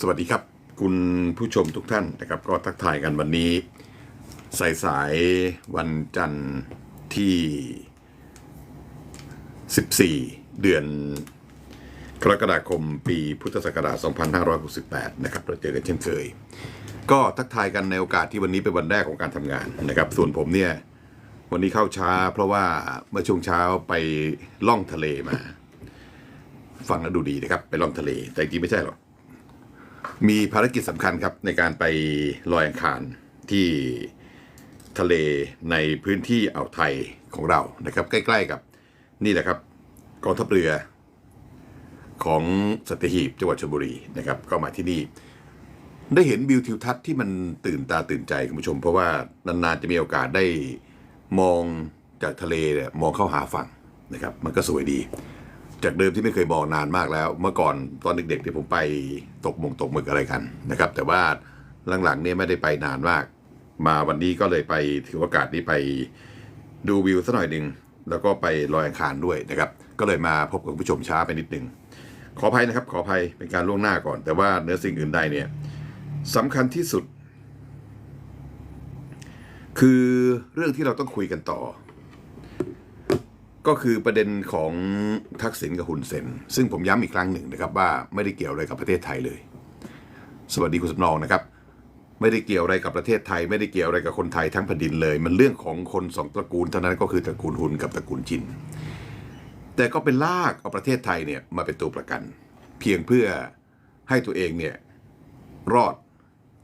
สวัสดีครับ คุณผู้ชมทุกท่านนะครับ ก็ทักทายกันวันนี้ สายสายวันจันทร์ที่ 14 เดือนกรกฎาคมปีพุทธศักราช 2568 นะครับเราเจอกันเช่นเคย ก็ทักทายกันในโอกาสที่วันนี้เป็นวันแรกของการทำงานนะครับ ส่วนผมเนี่ย วันนี้เข้าช้า เพราะว่าเมื่อช่วงเช้าไปล่องทะเลมา ฟังแล้วดูดีนะครับ ไปล่องทะเล แต่จริงไม่ใช่หรอก มีภารกิจสำคัญครับในการไปลอยอังคารที่ทะเลในพื้นที่อ่าวไทยของเรานะครับ ใกล้ ๆกับนี่แหละครับกองทัพเรือของสัตหีบจังหวัดชลบุรีนะครับก็มาที่นี่ ได้เห็นวิวทิวทัศน์ที่มันตื่นตาตื่นใจคุณผู้ชม เพราะว่านานๆจะมีโอกาสได้มองจากทะเลเนี่ยมองเข้าหาฝั่งนะครับ มันก็สวยดี จากเดิมที่ไม่เคยมองนานมากแล้ว เมื่อก่อนตอนเด็กๆที่ผมไปตกมงตกหมึกอะไรกันนะครับ แต่ว่าหลังๆเนี่ยไม่ได้ไปนานมาก มาวันนี้ก็เลยไปถือโอกาสนี้ไปดูวิวสักหน่อยหนึ่งแล้วก็ไปลอยอังคารด้วยนะครับ ก็เลยมาพบกับผู้ชมช้าไปนิดหนึ่งขออภัยนะครับ ขออภัยเป็นการล่วงหน้าก่อน แต่ว่าเนื้อสิ่งอื่นใดเนี่ยสำคัญที่สุด คือเรื่องที่เราต้องคุยกันต่อ ก็คือประเด็นของทักษิณกับฮุนเซน ซึ่งผมย้ำอีกครั้งหนึ่งนะครับว่าไม่ได้เกี่ยวอะไรกับประเทศไทยเลย สวัสดีคุณสำนองนะครับ ไม่ได้เกี่ยวอะไรกับประเทศไทย ไม่ได้เกี่ยวอะไรกับคนไทยทั้งแผ่นดินเลย มันเรื่องของคนสองตระกูลเท่านั้นก็คือตระกูลฮุนกับตระกูลจิน แต่ก็เป็นลากเอาประเทศไทยเนี่ยมาเป็นตัวประกัน เพียงเพื่อให้ตัวเองเนี่ยรอด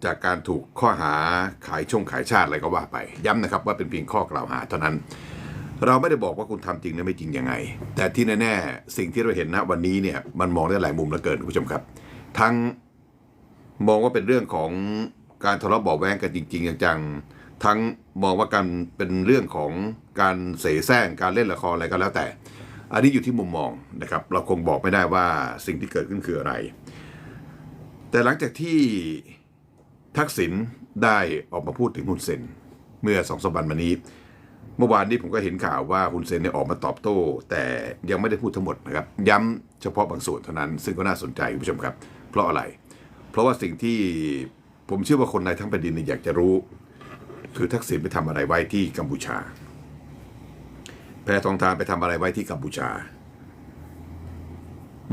จากการถูกข้อหาขายช่งขายชาติอะไรก็ว่าไป ย้ำนะครับว่าเป็นเพียงข้อกล่าวหาเท่านั้น เราไม่ได้บอกว่าคุณทำจริงหรือไม่จริงยังไง แต่ที่แน่ๆสิ่งที่เราเห็นณวันนี้เนี่ยมันมองได้หลายมุมเหลือเกินคุณผู้ชมครับ ทั้งมองว่าเป็นเรื่องของการทะเลาะเบาแวงกันจริง ๆ จังๆทั้งมองว่าการเป็นเรื่องของการเสแสร้งการเล่นละครอะไรก็แล้วแต่ อันนี้อยู่ที่มุมมองนะครับ เราคงบอกไม่ได้ว่าสิ่งที่เกิดขึ้นคืออะไร แต่หลังจากที่ทักษิณได้ออกมาพูดถึงฮุนเซนเมื่อสองสามวันมานี้ มื่อวานนี้ผมก็เห็นข่าวว่าฮุนเซนเนี่ยออกมาตอบโต้ แต่ยังไม่ได้พูดทั้งหมดนะครับ ย้ำเฉพาะบางส่วนเท่านั้น ซึ่งก็น่าสนใจคุณผู้ชมครับ เพราะอะไร เพราะว่าสิ่งที่ผมเชื่อว่าคนในทั้งแผ่นดินเนี่ยอยากจะรู้ คือทักษิณไปทำอะไรไว้ที่กัมพูชา แพทองทานไปทำอะไรไว้ที่กัมพูชา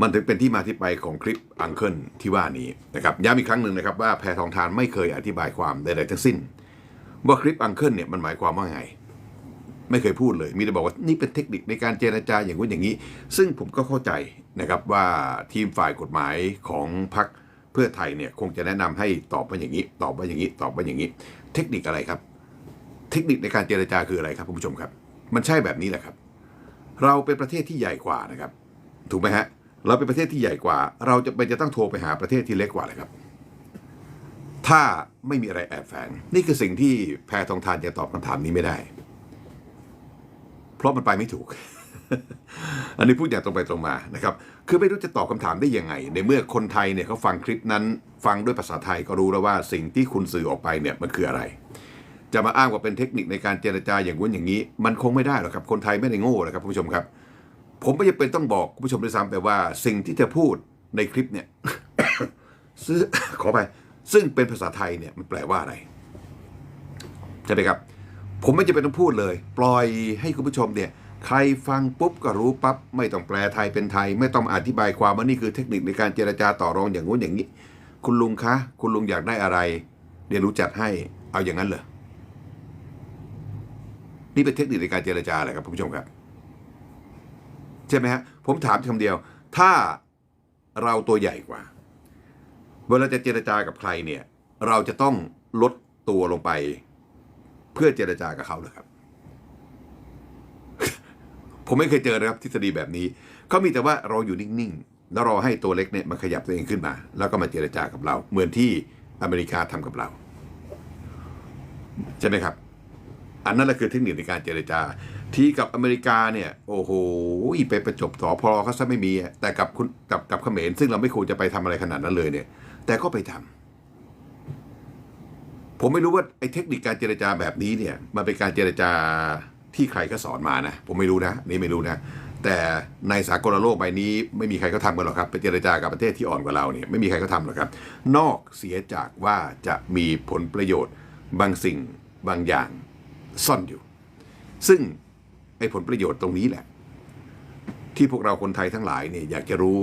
มันถึงเป็นที่มาที่ไปของคลิปอังเคิลที่ว่านี้นะครับย้ำอีกครั้งหนึ่งนะครับว่าแพทองทานไม่เคยอธิบายความใดๆทั้งสิ้น ว่าคลิปอังเคิลเนี่ยมันหมายความว่าไง ไม่เคยพูดเลย มีแต่บอกว่านี่เป็นเทคนิคในการเจรจาอย่างนู้นอย่างนี้ ซึ่งผมก็เข้าใจนะครับว่าทีมฝ่ายกฎหมายของพรรคเพื่อไทยเนี่ยคงจะแนะนำให้ตอบว่าอย่างนี้ ตอบว่าอย่างนี้ ตอบว่าอย่างนี้ เทคนิคอะไรครับ เทคนิคในการเจรจาคืออะไรครับคุณผู้ชมครับ มันใช่แบบนี้แหละครับ เราเป็นประเทศที่ใหญ่กว่านะครับ ถูกไหมฮะ เราเป็นประเทศที่ใหญ่กว่า เราจะเป็นจะต้องโทรไปหาประเทศที่เล็กกว่าเลยครับ ถ้าไม่มีอะไรแอบแฝงนี่คือสิ่งที่แพทองทานจะตอบคำถามนี้ไม่ได้ เพราะมันไปไม่ถูก อันนี้พูดอย่างตรงไปตรงมานะครับ คือไม่รู้จะตอบคำถามได้ยังไง ในเมื่อคนไทยเนี่ยเขาฟังคลิปนั้น ฟังด้วยภาษาไทยก็รู้แล้วว่าสิ่งที่คุณสื่อออกไปเนี่ยมันคืออะไร จะมาอ้างว่าเป็นเทคนิคในการเจรจาอย่างวุ้นอย่างนี้ มันคงไม่ได้หรอกครับ คนไทยไม่ได้โง่นะครับคุณผู้ชมครับ ผมไม่จำเป็นต้องบอกคุณผู้ชมด้วยซ้ำไปว่า สิ่งที่จะพูดในคลิปเนี่ยขอไปซึ่งเป็นภาษาไทยเนี่ยมันแปลว่าอะไรใช่ไหมครับ ผมไม่จำเป็นต้องพูดเลย ปล่อยให้คุณผู้ชมเนี่ยใครฟังปุ๊บก็รู้ปั๊บไม่ต้องแปลไทยเป็นไทย ไม่ต้องอธิบายความว่านี่คือเทคนิคในการเจรจาต่อรองอย่างงู้นอย่างนี้ คุณลุงคะ คุณลุงอยากได้อะไร เดี๋ยวรู้จัดให้เอาอย่างนั้นเหรอนี่เป็นเทคนิคในการเจรจาอะไรครับคุณผู้ชมครับ ใช่ไหมฮะผมถามคำเดียว ถ้าเราตัวใหญ่กว่า เวลาจะเจรจากับใครเนี่ย เราจะต้องลดตัวลงไป เพื่อเจรจากับเขาเลยครับ ผมไม่เคยเจอนะครับ ทฤษฎีแบบนี้เขามีแต่ว่าเราอยู่นิ่งๆแล้วรอให้ตัวเล็กเนี่ยมันขยับตัวเองขึ้นมา แล้วก็มาเจรจากับเรา เหมือนที่อเมริกาทำกับเรา ใช่ไหมครับ อันนั้นแหละคือเทคนิคในการเจรจา ที่กับอเมริกาเนี่ย โอ้โหไปประจบต่อพอเขาซะไม่มีแต่กับคุณกับกับเขมรซึ่งเราไม่ควรจะไปทำอะไรขนาดนั้นเลยเนี่ย แต่ก็ไปทำ ผมไม่รู้ว่าไอ้เทคนิคการเจรจาแบบนี้เนี่ยมันเป็นการเจรจาที่ใครก็สอนมานะ ผมไม่รู้นะนี่ไม่รู้นะ แต่ในสากลโลกใบนี้ไม่มีใครเขาทำกันหรอกครับไปเจรจากับประเทศที่อ่อนกว่าเราเนี่ยไม่มีใครเขาทำหรอกครับ นอกเสียจากว่าจะมีผลประโยชน์บางสิ่งบางอย่างซ่อนอยู่ ซึ่งไอ้ผลประโยชน์ตรงนี้แหละ ที่พวกเราคนไทยทั้งหลายเนี่ยอยากจะรู้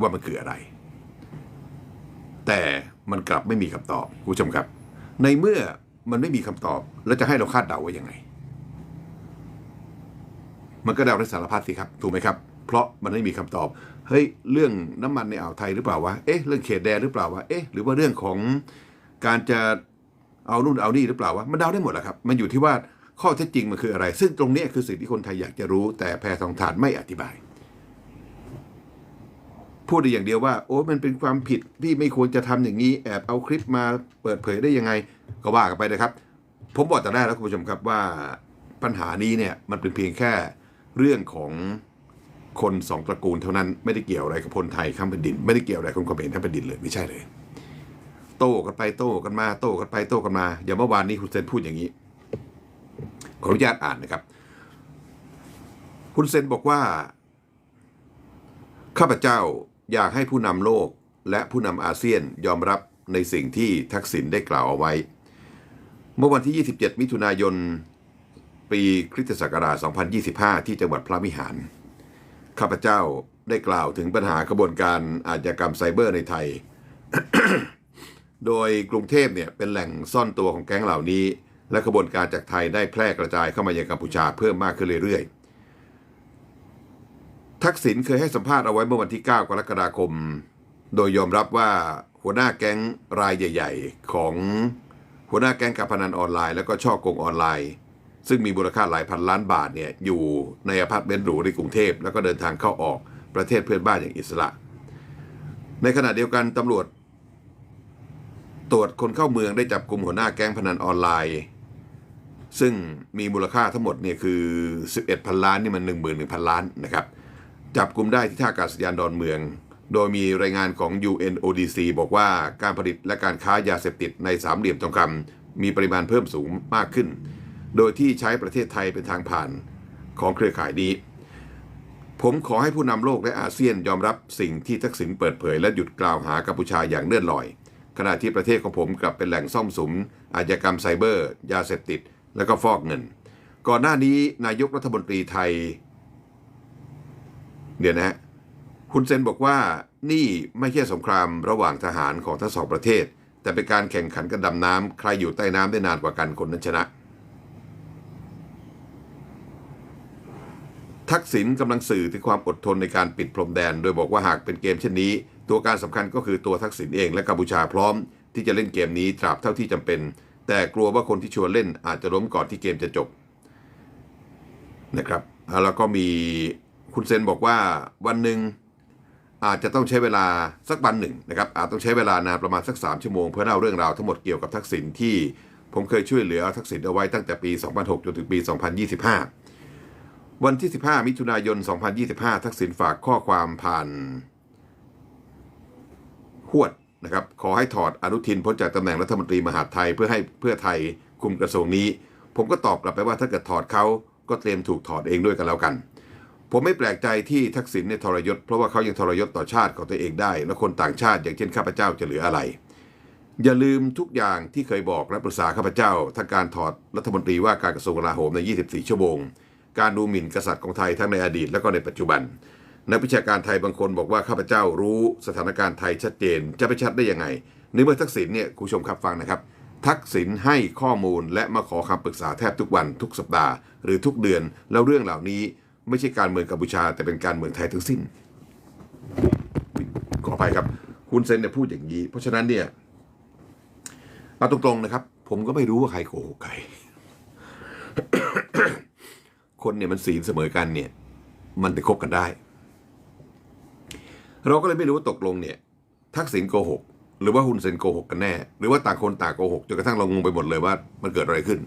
ว่ามันคืออะไร แต่มันกลับไม่มีคำตอบคุณผู้ชมครับ ในเมื่อมันไม่มีคำตอบ แล้วจะให้เราคาดเดาว่ายังไง มันก็เดาได้สารพัดสิครับ ถูกไหมครับ เพราะมันไม่มีคำตอบ เฮ้ย เรื่องน้ำมันในอ่าวไทยหรือเปล่าวะ เอ๊ะ เรื่องเขตแดนหรือเปล่าวะ เอ๊ะ หรือว่าเรื่องของการจะเอานู่นเอานี่หรือเปล่าวะ มันเดาได้หมดแหละครับ มันอยู่ที่ว่าข้อเท็จจริงมันคืออะไร ซึ่งตรงนี้คือสิ่งที่คนไทยอยากจะรู้ แต่แพทองทานไม่อธิบาย พูดได้อย่างเดียวว่า โอ้มันเป็นความผิดที่ไม่ควรจะทำอย่างนี้แอบเอาคลิปมาเปิดเผยได้ยังไง ก็ว่ากันไปนะครับ ผมบอกแต่แรกแล้วคุณผู้ชมครับว่าปัญหานี้เนี่ยมันเป็นเพียงแค่เรื่องของคนสองตระกูลเท่านั้นไม่ได้เกี่ยวอะไรกับคนไทยข้ามแผ่นดิน ไม่ได้เกี่ยวอะไรกับคนเขมรข้ามแผ่นดินเลยไม่ใช่เลย โต้กันไปโต้กันมาโต้กันไปโต้กันมา อย่างเมื่อวานนี้คุณเซนพูดอย่างนี้ขออนุญาตอ่านนะครับ คุณเซนบอกว่า ข้าพเจ้า อยากให้ผู้นำโลกและผู้นำอาเซียนยอมรับในสิ่งที่ทักษิณได้กล่าวเอาไว้ เมื่อวันที่ 27 มิถุนายน ปีคริสตศักราช 2025 ที่จังหวัดพระวิหาร ข้าพเจ้าได้กล่าวถึงปัญหากระบวนการอาชญากรรมไซเบอร์ในไทย โดยกรุงเทพเนี่ยเป็นแหล่งซ่อนตัวของแก๊งเหล่านี้ และกระบวนการจากไทยได้แพร่กระจายเข้ามายังกัมพูชาเพิ่มมากขึ้นเรื่อยๆ ทักษิณเคยให้สัมภาษณ์เอาไว้เมื่อวันที่ 9 กรกฎาคม โดยยอมรับว่าหัวหน้าแก๊งรายใหญ่ ๆ ของหัวหน้าแก๊งการพนันออนไลน์แล้วก็ช่อโกงออนไลน์ ซึ่งมีมูลค่าหลายพันล้านบาทเนี่ยอยู่ในอพาร์ตเมนต์หรูในกรุงเทพแล้วก็เดินทางเข้าออกประเทศเพื่อนบ้านอย่างอิสระ ในขณะเดียวกันตำรวจ ตรวจคนเข้าเมืองได้จับกลุ่มหัวหน้าแก๊งพนันออนไลน์ ซึ่งมีมูลค่าทั้งหมดเนี่ยคือ 11พันล้านนี่มัน 11,000 ล้านนะครับ จับกลุ่มได้ที่ท่าอากาศยานดอนเมือง โดยมีรายงานของ UNODC บอกว่าการผลิตและการค้ายาเสพติดในสามเหลี่ยมทองคำมีปริมาณเพิ่มสูงมากขึ้น โดยที่ใช้ประเทศไทยเป็นทางผ่านของเครือข่ายนี้ ผมขอให้ผู้นำโลกและอาเซียนยอมรับสิ่งที่ทักษิณเปิดเผย และหยุดกล่าวหากัมพูชาอย่างเลื่อนลอย ขณะที่ประเทศของผมกลับเป็นแหล่งซ่อมสุม อาชญากรรมไซเบอร์ ยาเสพติด และก็ฟอกเงิน ก่อนหน้านี้นายกรัฐมนตรีไทย เดี๋ยวนะฮะคุณเซนบอกว่านี่ไม่ใช่สงครามระหว่างทหารของทั้งสองประเทศ แต่เป็นการแข่งขันกันดำน้ำใครอยู่ใต้น้ำได้นานกว่ากันคนนั้นชนะ ทักษิณกำลังสื่อถึงความอดทนในการปิดพรมแดน โดยบอกว่าหากเป็นเกมเช่นนี้ ตัวการสำคัญก็คือตัวทักษิณเองและกัมพูชาพร้อม ที่จะเล่นเกมนี้ตราบเท่าที่จำเป็น แต่กลัวว่าคนที่ชวนเล่นอาจจะล้มก่อนที่เกมจะจบนะครับแล้วก็มี คุณเซนบอกว่าวันหนึ่งอาจจะต้องใช้เวลาสักวันหนึ่งนะครับอาจต้องใช้เวลานานประมาณสัก 3 ชั่วโมง เพื่อเล่าเรื่องราวทั้งหมดเกี่ยวกับทักษิณที่ผมเคยช่วยเหลือทักษิณเอาไว้ตั้งแต่ปี 2006 จนถึงปี 2025 วันที่ 15 มิถุนายน 2025 ทักษิณฝากข้อความผ่านหวดนะครับขอให้ถอดอนุทินพ้นจากตำแหน่งรัฐมนตรีมหาดไทยเพื่อให้เพื่อไทยคุมกระทรวงนี้ ผมก็ตอบกลับไปว่าถ้าเกิดถอดเขาก็เตรียมถูกถอดเองด้วยกันแล้วกัน ผมไม่แปลกใจที่ทักษิณเนี่ยทรยศ เพราะว่าเขายังทรยศต่อชาติของตัวเองได้ และคนต่างชาติอย่างเช่นข้าพเจ้าจะเหลืออะไร อย่าลืมทุกอย่างที่เคยบอกและปรึกษาข้าพเจ้าทั้งการถอดรัฐมนตรีว่าการกระทรวงกลาโหมใน 24 ชั่วโมง การดูหมิ่นกษัตริย์ของไทยทั้งในอดีตและก็ในปัจจุบัน นักวิชาการไทยบางคนบอกว่าข้าพเจ้ารู้สถานการณ์ไทยชัดเจน จะไปชัดได้ยังไงในเมื่อทักษิณเนี่ยคุณผู้ชมครับฟังนะครับ ทักษิณให้ข้อมูลและมาขอคำปรึกษาแทบทุกวันทุกสัปดาห์หรือทุกเดือนแล้วเรื่องเหล่านี้ ไม่ใช่การเมืองกัมพูชา แต่เป็นการเมืองไทยทั้งสิ้นขออภัยครับคุณเซนเนี่ยพูดอย่างนี้ เพราะฉะนั้นเนี่ยเอาตรงๆนะครับ ผมก็ไม่รู้ว่าใครโกหกใคร คนเนี่ยมันศีลเสมอกันเนี่ย มันจะคบกันได้ เราก็เลยไม่รู้ว่าตกลงเนี่ย ทักษิณโกหก หรือว่าฮุนเซนโกหกกันแน่ หรือว่าต่างคนต่างโกหกจนกระทั่งเรางงไปหมดเลยว่า มันเกิดอะไรขึ้น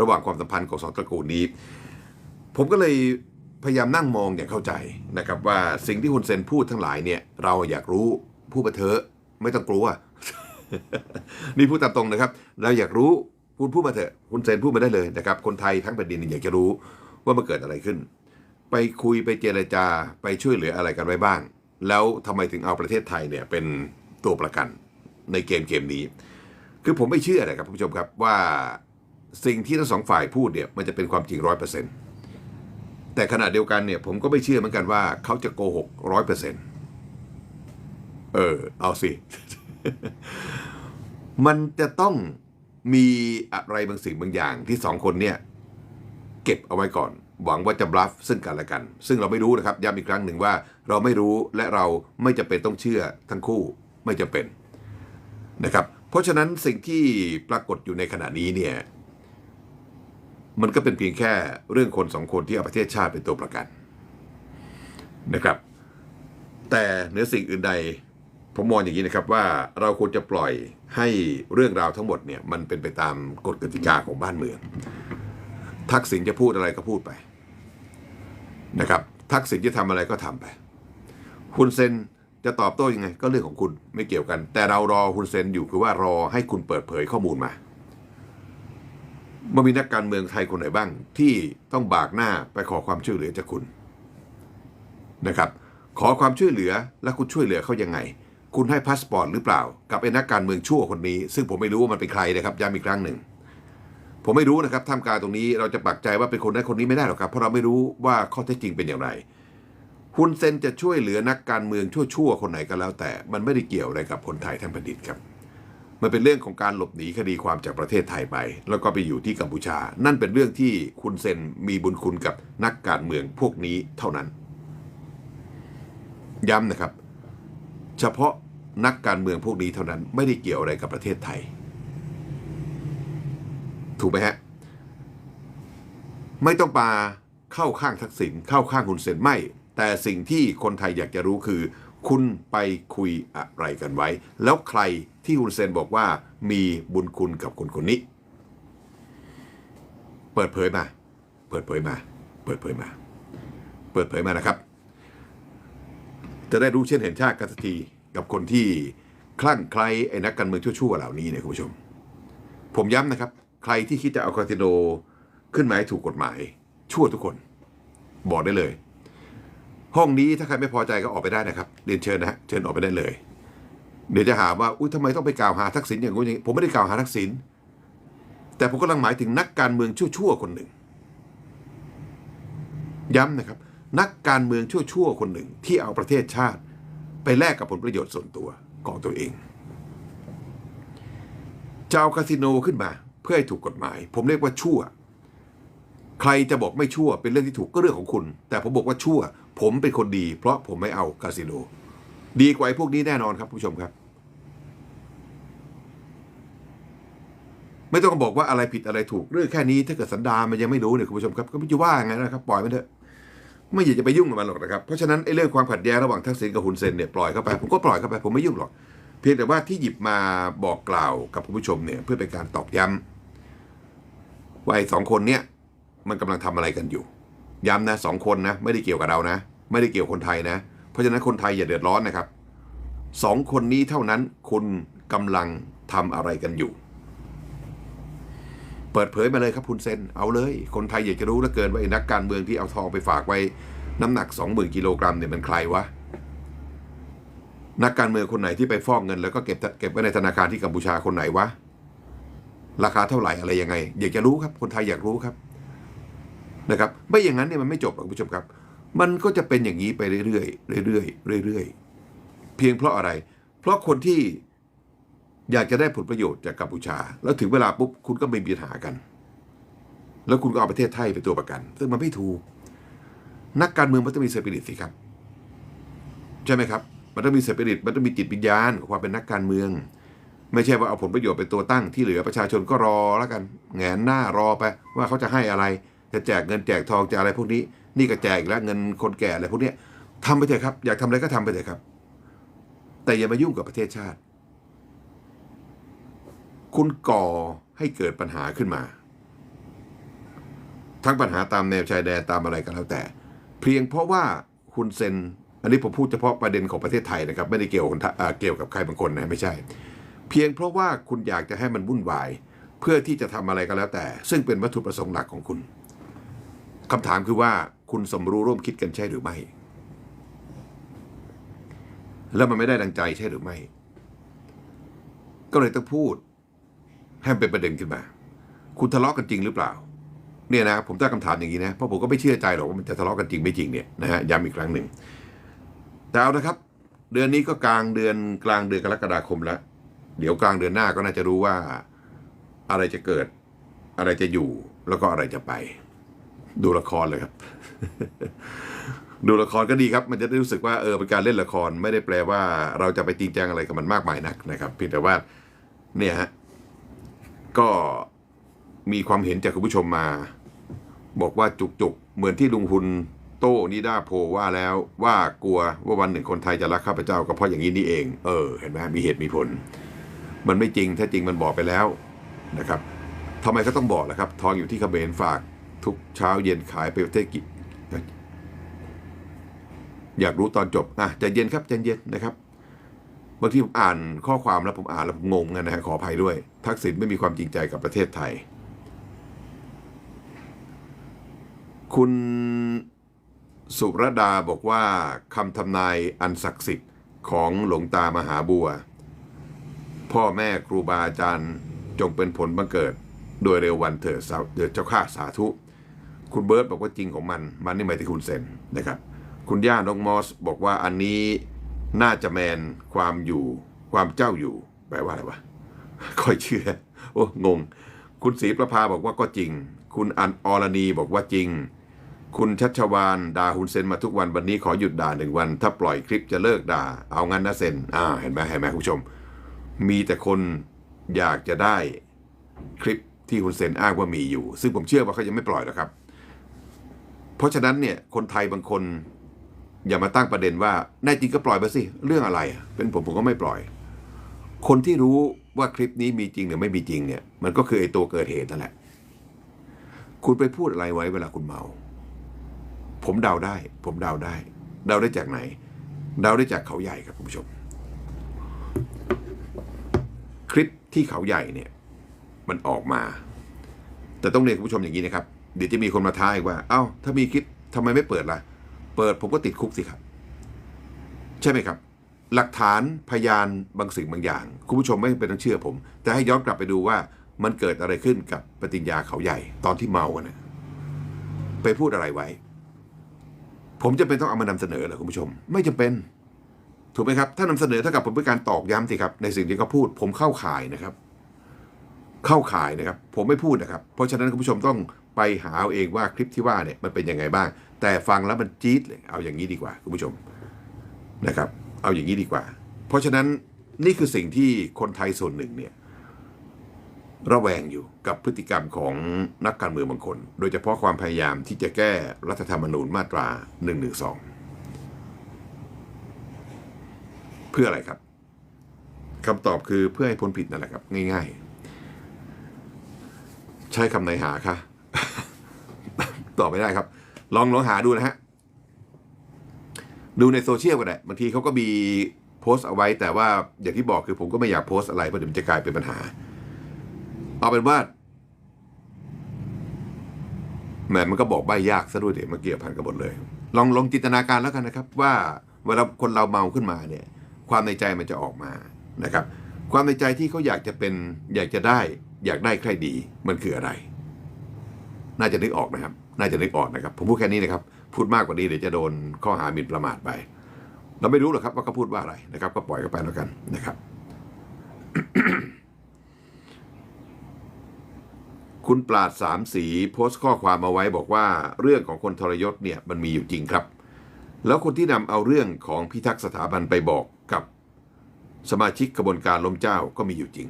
ระหว่างความสัมพันธ์ของสองตระกูลนี้ ผมก็เลย พยายามนั่งมองอย่างเข้าใจนะครับว่าสิ่งที่ฮุนเซนพูดทั้งหลายเนี่ยเราอยากรู้พูดไปเถอะไม่ต้องกลัวนี่พูดตามตรงนะครับ เราอยากรู้พูดพูดมาเถอะฮุนเซนพูดมาได้เลยนะครับ คนไทยทั้งแผ่นดินอยากจะรู้ว่ามันเกิดอะไรขึ้น ไปคุยไปเจรจาไปช่วยเหลืออะไรกันไว้บ้าง แล้วทำไมถึงเอาประเทศไทยเนี่ยเป็นตัวประกันในเกมเกมนี้ คือผมไม่เชื่อนะครับผู้ชมครับว่าสิ่งที่ทั้งสองฝ่ายพูดเนี่ยมันจะเป็นความจริงร้อยเปอร์เซ็นต์ แต่ขณะเดียวกันเนี่ยผมก็ไม่เชื่อเหมือนกันว่าเขาจะโกหกร้อยเปอร์เซ็นต์เออ เอาสิ มันจะต้องมีอะไรบางสิ่งบางอย่างที่สองคนเนี่ย เก็บเอาไว้ก่อน หวังว่าจะบลัฟซึ่งกันและกัน ซึ่งเราไม่รู้นะครับย้ำอีกครั้งหนึ่งว่า เราไม่รู้และเราไม่จำเป็นต้องเชื่อทั้งคู่ไม่จำเป็นนะครับ เพราะฉะนั้นสิ่งที่ปรากฏอยู่ในขณะนี้เนี่ย มันก็เป็นเพียงแค่เรื่องคนสองคนที่เอาประเทศชาติเป็นตัวประกันนะครับ แต่เหนือสิ่งอื่นใดผมมองอย่างนี้นะครับว่าเราควรจะปล่อยให้เรื่องราวทั้งหมดเนี่ยมันเป็นไปตามกฎกติกาของบ้านเมือง ทักษิณจะพูดอะไรก็พูดไปนะครับ ทักษิณจะทำอะไรก็ทำไป คุณเซนจะตอบโต้ยังไง ก็เรื่องของคุณไม่เกี่ยวกัน แต่เรารอคุณเซนอยู่คือว่ารอให้คุณเปิดเผยข้อมูลมา ว่ามีนักการเมืองไทยคนไหนบ้าง ที่ต้องบากหน้าไปขอความช่วยเหลือจากคุณนะครับ ขอความช่วยเหลือแล้วคุณช่วยเหลือเขายังไง คุณให้พาสปอร์ตหรือเปล่า กับไอ้นักการเมืองชั่วคนนี้ ซึ่งผมไม่รู้ว่ามันเป็นใครนะครับย้ำอีกครั้งหนึ่ง ผมไม่รู้นะครับท่ามกลางตรงนี้เราจะปักใจว่าเป็นคนนั้นคนนี้ไม่ได้หรอกครับ เพราะเราไม่รู้ว่าข้อเท็จจริงเป็นอย่างไรฮุนเซนจะช่วยเหลือนักการเมืองชั่วๆคนไหนก็แล้วแต่ มันไม่ได้เกี่ยวอะไรกับคนไทยทั้งแผ่นดินครับ มันเป็นเรื่องของการหลบหนีคดีความจากประเทศไทยไป แล้วก็ไปอยู่ที่กัมพูชา นั่นเป็นเรื่องที่คุณเซนมีบุญคุณกับนักการเมืองพวกนี้เท่านั้น ย้ำนะครับ เฉพาะนักการเมืองพวกนี้เท่านั้นไม่ได้เกี่ยวอะไรกับประเทศไทย ถูกไหมฮะ ไม่ต้องมาเข้าข้างทักษิณเข้าข้างคุณเซนไม่ แต่สิ่งที่คนไทยอยากจะรู้คือ คุณไปคุยอะไรกันไว้ แล้วใครที่คุณเซนบอกว่ามีบุญคุณกับคนคนนี้ เปิดเผยมา เปิดเผยมา เปิดเผยมา เปิดเผยมานะครับ จะได้รู้เช่นเห็นชาติกันสักทีกับคนที่คลั่งไคล้ไอ้นักการเมืองชั่วๆเหล่านี้เนี่ยคุณผู้ชม ผมย้ำนะครับ ใครที่คิดจะเอาคาสิโนขึ้นมาให้ถูกกฎหมาย ชั่วทุกคน บอกได้เลย ห้องนี้ถ้าใครไม่พอใจก็ออกไปได้นะครับ เรียนเชิญนะฮะเชิญออกไปได้เลย เดี๋ยวจะหาว่าอุ้ยทำไมต้องไปกล่าวหาทักษิณอย่างงู้นอย่างนี้ผมไม่ได้กล่าวหาทักษิณแต่ผมกำลังหมายถึงนักการเมืองชั่วๆคนหนึ่ง ย้ำนะครับ นักการเมืองชั่วๆคนหนึ่งที่เอาประเทศชาติ ไปแลกกับผลประโยชน์ส่วนตัวของตัวเองจะเอาคาสิโนขึ้นมาเพื่อให้ถูกกฎหมาย ผมเรียกว่าชั่ว ใครจะบอกไม่ชั่วเป็นเรื่องที่ถูกก็เรื่องของคุณ แต่ผมบอกว่าชั่ว ผมเป็นคนดี เพราะผมไม่เอาคาสิโนดีกว่าไอ้พวกนี้แน่นอนครับผู้ชมครับ ไม่ต้องบอกว่าอะไรผิดอะไรถูกเรื่องแค่นี้ถ้าเกิดสันดานมันยังไม่รู้เนี่ยคุณผู้ชมครับก็ไม่จะว่าไงนะครับ ปล่อยมันเถอะไม่อยากจะไปยุ่งกับมันหรอกนะครับเพราะฉะนั้นไอ้เรื่องความขัดแย้งระหว่างทักษิณกับฮุนเซนเนี่ยปล่อยเข้าไปผมก็ปล่อยเข้าไปผมไม่ยุ่งหรอก เพียงแต่ว่าที่หยิบมาบอกกล่าวกับคุณผู้ชมเนี่ยเพื่อเป็นการตอกย้ำว่าไอ้สองคนเนี่ย มันกำลังทำอะไรกันอยู่ ย้ำนะสองคนนะ ไม่ได้เกี่ยวกับเรานะ ไม่ได้เกี่ยวคนไทยนะ เพราะฉะนั้นคนไทยอย่าเดือดร้อนนะครับสองคนนี้เท่านั้นคุณกำลังทำอะไรกันอยู่ เปิดเผยมาเลยครับคุณเซนเอาเลย คนไทยอยากจะรู้เหลือเกินว่าไอ้นักการเมืองที่เอาทองไปฝากไว้น้ำหนักสองหมื่นกิโลกรัมเนี่ยเป็นใครวะนักการเมืองคนไหนที่ไปฟอกเงินแล้วก็เก็บเก็บไว้ในธนาคารที่กัมพูชาคนไหนวะราคาเท่าไหร่อะไรยังไง อยากจะรู้ครับ คนไทยอยากรู้ครับ นะครับไม่อย่างนั้นเนี่ยมันไม่จบหรอกคุณผู้ชมครับ มันก็จะเป็นอย่างนี้ไปเรื่อยๆเรื่อยๆเรื่อยๆเพียงเพราะอะไร เพราะคนที่อยากจะได้ผลประโยชน์จากกัมพูชา แล้วถึงเวลาปุ๊บคุณก็มีปัญหากัน แล้วคุณก็เอาประเทศไทยเป็นตัวประกัน ซึ่งมันไม่ถูก นักการเมืองมันต้องมีสปิริตสิครับ ใช่ไหมครับ มันต้องมีสปิริตมันต้องมีจิตวิญญาณของความเป็นนักการเมือง ไม่ใช่ว่าเอาผลประโยชน์เป็นตัวตั้งที่เหลือประชาชนก็รอแล้วกันแงนหน้ารอไปว่าเขาจะให้อะไร จะแจกเงินแจกทองจะอะไรพวกนี้ นี่ก็แจกอีกแล้วเงินคนแก่อะไรพวกนี้ทำไปเถอะครับ อยากทำอะไรก็ทำไปเถอะครับ แต่อย่ามายุ่งกับประเทศชาติ คุณก่อให้เกิดปัญหาขึ้นมา ทั้งปัญหาตามแนวชายแดนตามอะไรก็แล้วแต่ เพียงเพราะว่าคุณเซนอันนี้ผมพูดเฉพาะประเด็นของประเทศไทยนะครับ ไม่ได้เกี่ยวกับเกี่ยวกับใครบางคนนะไม่ใช่ เพียงเพราะว่าคุณอยากจะให้มันวุ่นวาย เพื่อที่จะทำอะไรก็แล้วแต่ ซึ่งเป็นวัตถุประสงค์หลักของคุณ คำถามคือว่าคุณสมรู้ร่วมคิดกันใช่หรือไม่ แล้วมันไม่ได้ดังใจใช่หรือไม่ ก็เลยต้องพูดให้มันเป็นประเด็นขึ้นมา คุณทะเลาะกันจริงหรือเปล่า เนี่ยนะผมตั้งคำถามอย่างนี้นะเพราะผมก็ไม่เชื่อใจหรอกว่ามันจะทะเลาะกันจริงไม่จริงเนี่ยนะฮะย้ำอีกครั้งหนึ่งแต่เอานะครับ เดือนนี้ก็กลางเดือนกลางเดือนกรกฎาคมแล้ว เดี๋ยวกลางเดือนหน้าก็น่าจะรู้ว่าอะไรจะเกิด อะไรจะอยู่แล้วก็อะไรจะไป ดูละครเลยครับ ดูละครก็ดีครับ มันจะได้รู้สึกว่าเออเป็นการเล่นละครไม่ได้แปลว่า เราจะไปจริงจังอะไรกับมันมากมายนักนะครับเพียงแต่ว่าเนี่ยฮะก็มีความเห็นจากคุณผู้ชมมา บอกว่าจุกๆ เหมือนที่ลุงพุนโต้นิดาโพว่าแล้วว่ากลัวว่าวันหนึ่งคนไทยจะรักข้าพเจ้าก็เพราะอย่างนี้นี่เองเออเห็นไหมมีเหตุมีผล มันไม่จริงถ้าจริงมันบอกไปแล้วนะครับทำไมก็ต้องบอกล่ะครับ ทองอยู่ที่ขเขมรฝาก ทุกเช้าเย็นขายไปประเทศกิอยากรู้ตอนจบอะใจเย็นครับใจเย็นนะครับบางทีผมอ่านข้อความแล้วผมอ่านแล้วผมงงกันนะฮะขออภัยด้วย ทักษิณไม่มีความจริงใจกับประเทศไทย คุณสุรดาบอกว่าคำทำนายอันศักดิ์สิทธิ์ของหลวงตามหาบัว พ่อแม่ครูบาอาจารย์จงเป็นผลบังเกิด โดยเร็ววันเถิดเจ้าข้าสาธุ คุณเบิร์ตบอกว่าจริงของมัน มันนี่หมายถึงคุณเซนนะครับ คุณย่าน้องมอสบอกว่าอันนี้น่าจะแมนความอยู่ความเจ้าอยู่ แปลว่าอะไรวะคอยเชื่อ โอ้งง คุณศรีประภาบอกว่าก็จริง คุณอันอรณีบอกว่าจริง คุณชัชวานด่าฮุนเซนมาทุกวันวันนี้ขอหยุดด่าหนึ่งวัน ถ้าปล่อยคลิปจะเลิกด่า เอางั้นนะเซนอ่า เห็นไหมเห็นไหมคุณผู้ชม มีแต่คนอยากจะได้คลิปที่ฮุนเซนอ้างว่ามีอยู่ ซึ่งผมเชื่อว่าเขายังไม่ปล่อยหรอกครับ ราะฉะนั้นเนี่ยคนไทยบางคน อย่ามาตั้งประเด็นว่าแน่จริงก็ปล่อยไปสิ เรื่องอะไร เป็นผมผมก็ไม่ปล่อย คนที่รู้ว่าคลิปนี้มีจริงหรือไม่มีจริงเนี่ย มันก็คือไอ้ตัวเกิดเหตุนั่นแหละ คุณไปพูดอะไรไว้เวลาคุณเมา ผมเดาได้ ผมเดาได้ เดาได้จากไหน เดาได้จากเขาใหญ่ครับคุณผู้ชม คลิปที่เขาใหญ่เนี่ย มันออกมา แต่ต้องเรียนคุณผู้ชมอย่างนี้นะครับ เดี๋ยวจะมีคนมาท้าอีกว่า เอ้า ถ้ามีคลิปทำไมไม่เปิดล่ะ เปิดผมก็ติดคุกสิครับ ใช่ไหมครับ หลักฐานพยานบางสิ่งบางอย่าง คุณผู้ชมไม่เป็นต้องเชื่อผม แต่ให้ย้อนกลับไปดูว่ามันเกิดอะไรขึ้นกับปฏิญญาเขาใหญ่ ตอนที่เมากันนะไปพูดอะไรไว้ ผมจะเป็นต้องเอามานำเสนอเหรอคุณผู้ชม ไม่จำเป็น ถูกไหมครับ ถ้านำเสนอเท่ากับผมเป็นการตอกย้ำสิครับ ในสิ่งที่เขาพูด ผมเข้าข่ายนะครับ เข้าข่ายนะครับ ผมไม่พูดนะครับ เพราะฉะนั้นคุณผู้ชมต้อง ไปหาเอาเองว่าคลิปที่ว่าเนี่ยมันเป็นยังไงบ้าง แต่ฟังแล้วมันจี๊ดเลยเอาอย่างนี้ดีกว่าคุณผู้ชมนะครับ เอาอย่างนี้ดีกว่า เพราะฉะนั้นนี่คือสิ่งที่คนไทยส่วนหนึ่งเนี่ยระแวงอยู่กับพฤติกรรมของนักการเมืองบางคน โดยเฉพาะความพยายามที่จะแก้รัฐธรรมนูญมาตรา 112 เพื่ออะไรครับคำตอบคือเพื่อให้พ้นผิดนั่นแหละครับ ง่ายๆ ใช้คำไหนหาคะ ตอบไม่ได้ครับ ลองลองหาดูนะฮะ ดูในโซเชียลก็ได้บางทีเขาก็มีโพสต์เอาไว้ แต่ว่าอย่างที่บอกคือผมก็ไม่อยากโพสต์อะไรเพราะเดี๋ยวมันจะกลายเป็นปัญหา เอาเป็นว่าแหมมันก็บอกใบยากซะด้วยเดี๋ยวมาเกี่ยวพันกับหมดเลย ลองลองจินตนาการแล้วกันนะครับ ว่าเวลาคนเราเมาขึ้นมาเนี่ย ความในใจมันจะออกมานะครับ ความในใจที่เขาอยากจะเป็นอยากจะได้ อยากได้ใครดีมันคืออะไร น่าจะนึกออกนะครับ น่าจะนึกออกนะครับ ผมพูดแค่นี้นะครับ พูดมากกว่านี้เดี๋ยวจะโดนข้อหาหมิ่นประมาทไป เราไม่รู้หรอกครับว่าเขาพูดว่าอะไรนะครับ ก็ปล่อยเขาไปแล้วกันนะครับ คุณปราดสามสีโพสต์ข้อความมาไว้บอกว่าเรื่องของคนทรยศเนี่ยมันมีอยู่จริงครับ แล้วคนที่นำเอาเรื่องของพิทักษ์สถาบันไปบอกกับสมาชิกกระบวนการล้มเจ้าก็มีอยู่จริง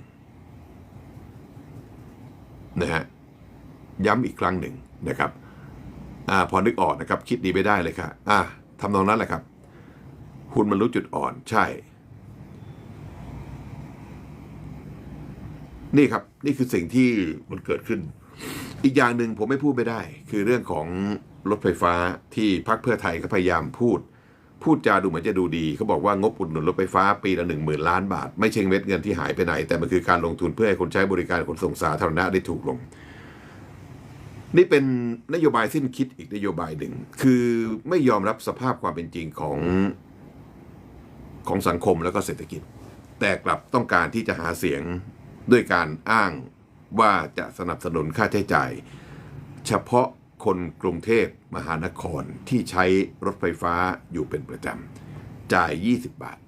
นะฮะ ย้ำอีกครั้งหนึ่งนะครับอ่าพอนึกออกนะครับ คิดดีไม่ได้เลยค่ะอ่าทำนองนั้นแหละครับ คุณมันรู้จุดอ่อนใช่ นี่ครับนี่คือสิ่งที่มันเกิดขึ้น อีกอย่างหนึ่งผมไม่พูดไม่ได้ คือเรื่องของรถไฟฟ้าที่พรรคเพื่อไทยเขาพยายามพูด พูดจาดูเหมือนจะดูดีเขาบอกว่างบอุดหนุนรถไฟฟ้าปีละหนึ่งหมื่นล้านบาท ไม่ใช่เม็ดเงินที่หายไปไหน แต่มันคือการลงทุนเพื่อให้คนใช้บริการขนส่งสาธารณะได้ถูกลง นี่เป็นนโยบายสิ้นคิดอีกนโยบายหนึ่ง คือไม่ยอมรับสภาพความเป็นจริงของของสังคมแล้วก็เศรษฐกิจ แต่กลับต้องการที่จะหาเสียงด้วยการอ้างว่าจะสนับสนุนค่าใช้จ่าย เฉพาะคนกรุงเทพมหานครที่ใช้รถไฟฟ้าอยู่เป็นประจำจ่าย 20 บาท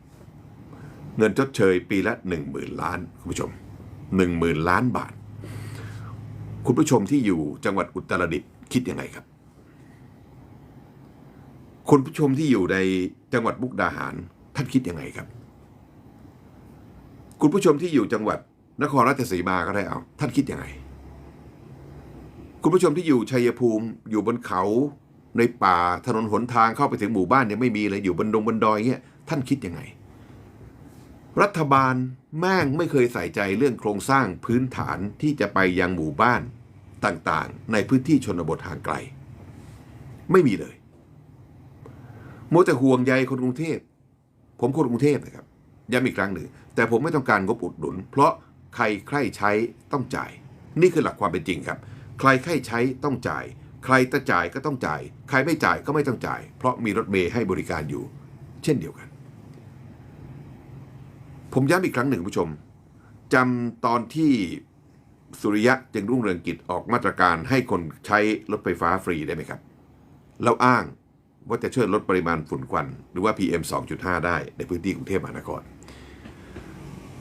เงินชดเชยปีละ 10,000 ล้าน คุณผู้ชม 10,000 ล้านบาท คุณผู้ชมที่อยู่จังหวัดอุตรดิตถ์คิดยังไงครับ คุณผู้ชมที่อยู่ในจังหวัดมุกดาหารท่านคิดยังไงครับ คุณผู้ชมที่อยู่จังหวัดนครราชสีมาก็ได้เอา ท่านคิดยังไง คุณผู้ชมที่อยู่ชัยภูมิอยู่บนเขาในป่าถนนหนทางเข้าไปถึงหมู่บ้านยังไม่มีเลยอยู่บนดงบนดอยเงี้ยท่านคิดยังไง รัฐบาลแม่งไม่เคยใส่ใจเรื่องโครงสร้างพื้นฐานที่จะไปยังหมู่บ้านต่างๆ ในพื้นที่ชนบทห่างไกล ไม่มีเลยมัวแต่ห่วงใยคนกรุงเทพ ผมคนกรุงเทพนะครับย้ำอีกครั้งหนึ่ง แต่ผมไม่ต้องการงบอุดหนุน เพราะใครใครใช้ต้องจ่าย นี่คือหลักความเป็นจริงครับ ใครใครใช้ต้องจ่าย ใครจะจ่ายก็ต้องจ่าย ใครไม่จ่ายก็ไม่ต้องจ่าย เพราะมีรถเมย์ให้บริการอยู่ เช่นเดียวกัน ผมย้ำอีกครั้งหนึ่งผู้ชมจำตอนที่สุริยะจึงรุ่งเรืองกิจออกมาตรการให้คนใช้รถไฟฟ้าฟรีได้ไหมครับ แล้วอ้างว่าจะช่วยลดปริมาณฝุ่นควัน หรือว่า PM 2.5 ได้ในพื้นที่กรุงเทพมหานคร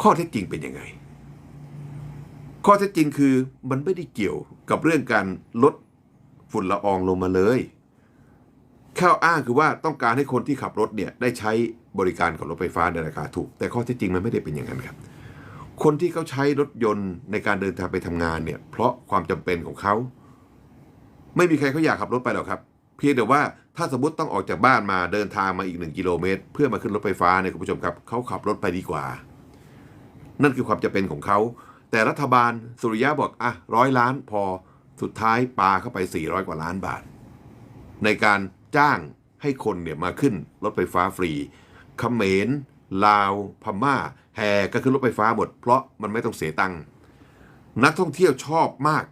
ข้อเท็จจริงเป็นยังไง ข้อเท็จจริงคือมันไม่ได้เกี่ยวกับเรื่องการลดฝุ่นละอองลงมาเลยข้าวอ้างคือว่าต้องการให้คนที่ขับรถเนี่ยได้ใช้ บริการของรถไฟฟ้าในราคาถูก แต่ข้อท็จจริงมันไม่ได้เป็นอย่างนั้นครับ คนที่เขาใช้รถยนต์ในการเดินทางไปทำงานเนี่ย เพราะความจำเป็นของเขา ไม่มีใครเขาอยากขับรถไปหรอกครับ เพียงแต่ว่าถ้าสมมติต้องออกจากบ้านมาเดินทางมาอีกหนึ่งกิโลเมตร เพื่อมาขึ้นรถไฟฟ้าเนี่ยคุณผู้ชมครับเขาขับรถไปดีกว่า นั่นคือความจำเป็นของเขาแต่รัฐบาลสุริยะบอกอะร้อยล้านพอสุดท้ายปาเข้าไป 400 กว่าล้านบาท ในการจ้างให้คนเนี่ยมาขึ้นรถไฟฟ้าฟรี เขมรลาว พม่า แห่ก็ขึ้นรถไฟฟ้าหมด เพราะมันไม่ต้องเสียตังค์นักท่องเที่ยวชอบมาก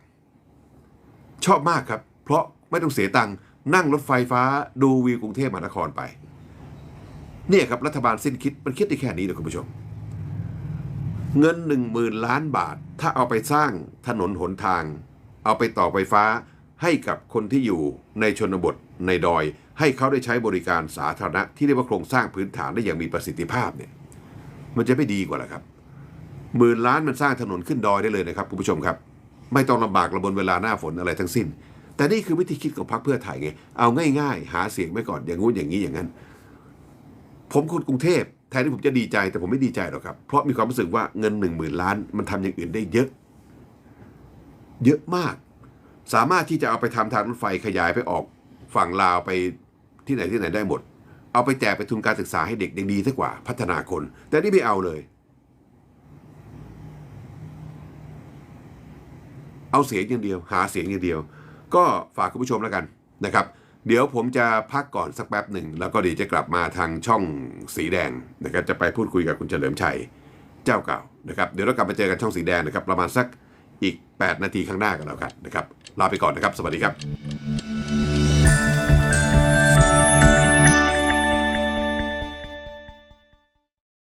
ชอบมากครับ เพราะไม่ต้องเสียตังค์นั่งรถไฟฟ้าดูวิวกรุงเทพมหานครไป เนี่ยครับรัฐบาลสิ้นคิดมันคิดได้แค่นี้เลยคุณผู้ชม เงินหนึ่งหมื่นล้านบาท ถ้าเอาไปสร้างถนนหนทาง เอาไปต่อไฟฟ้าให้กับคนที่อยู่ในชนบทในดอย ให้เขาได้ใช้บริการสาธารณะที่เรียกว่าโครงสร้างพื้นฐานได้อย่างมีประสิทธิภาพเนี่ยมันจะไม่ดีกว่าเหรอครับหมื่นล้านมันสร้างถนนขึ้นดอยได้เลยนะครับคุณผู้ชมครับ ไม่ต้องลำบากระบนเวลาหน้าฝนอะไรทั้งสิ้น แต่นี่คือวิธีคิดของพรรคเพื่อไทยไงเอาง่ายๆ หาเสียงไว้ก่อนอย่างงู้นอย่างนี้อย่างนั้น ผมคนกรุงเทพแทนที่ผมจะดีใจแต่ผมไม่ดีใจหรอกครับ เพราะมีความรู้สึกว่าเงินหนึ่งหมื่นล้านมันทำอย่างอื่นได้เยอะ เยอะมาก สามารถที่จะเอาไปทำทางรถไฟขยายไปออกฝั่งลาวไป ที่ไหนที่ไหนได้หมด เอาไปแจกไปทุนการศึกษาให้เด็กดีซะกว่าพัฒนาคน แต่นี่ไม่เอาเลย เอาเสียงอย่างเดียว หาเสียงอย่างเดียว ก็ฝากคุณผู้ชมแล้วกันนะครับ เดี๋ยวผมจะพักก่อนสักแป๊บหนึ่ง แล้วก็เดี๋ยวจะกลับมาทางช่องสีแดงนะครับจะไปพูดคุยกับคุณเฉลิมชัยเจ้าเก่านะครับเดี๋ยวเรากลับมาเจอกันช่องสีแดงนะครับประมาณสักอีก 8 นาทีข้างหน้ากันแล้วกันนะครับลาไปก่อนนะครับ สวัสดีครับ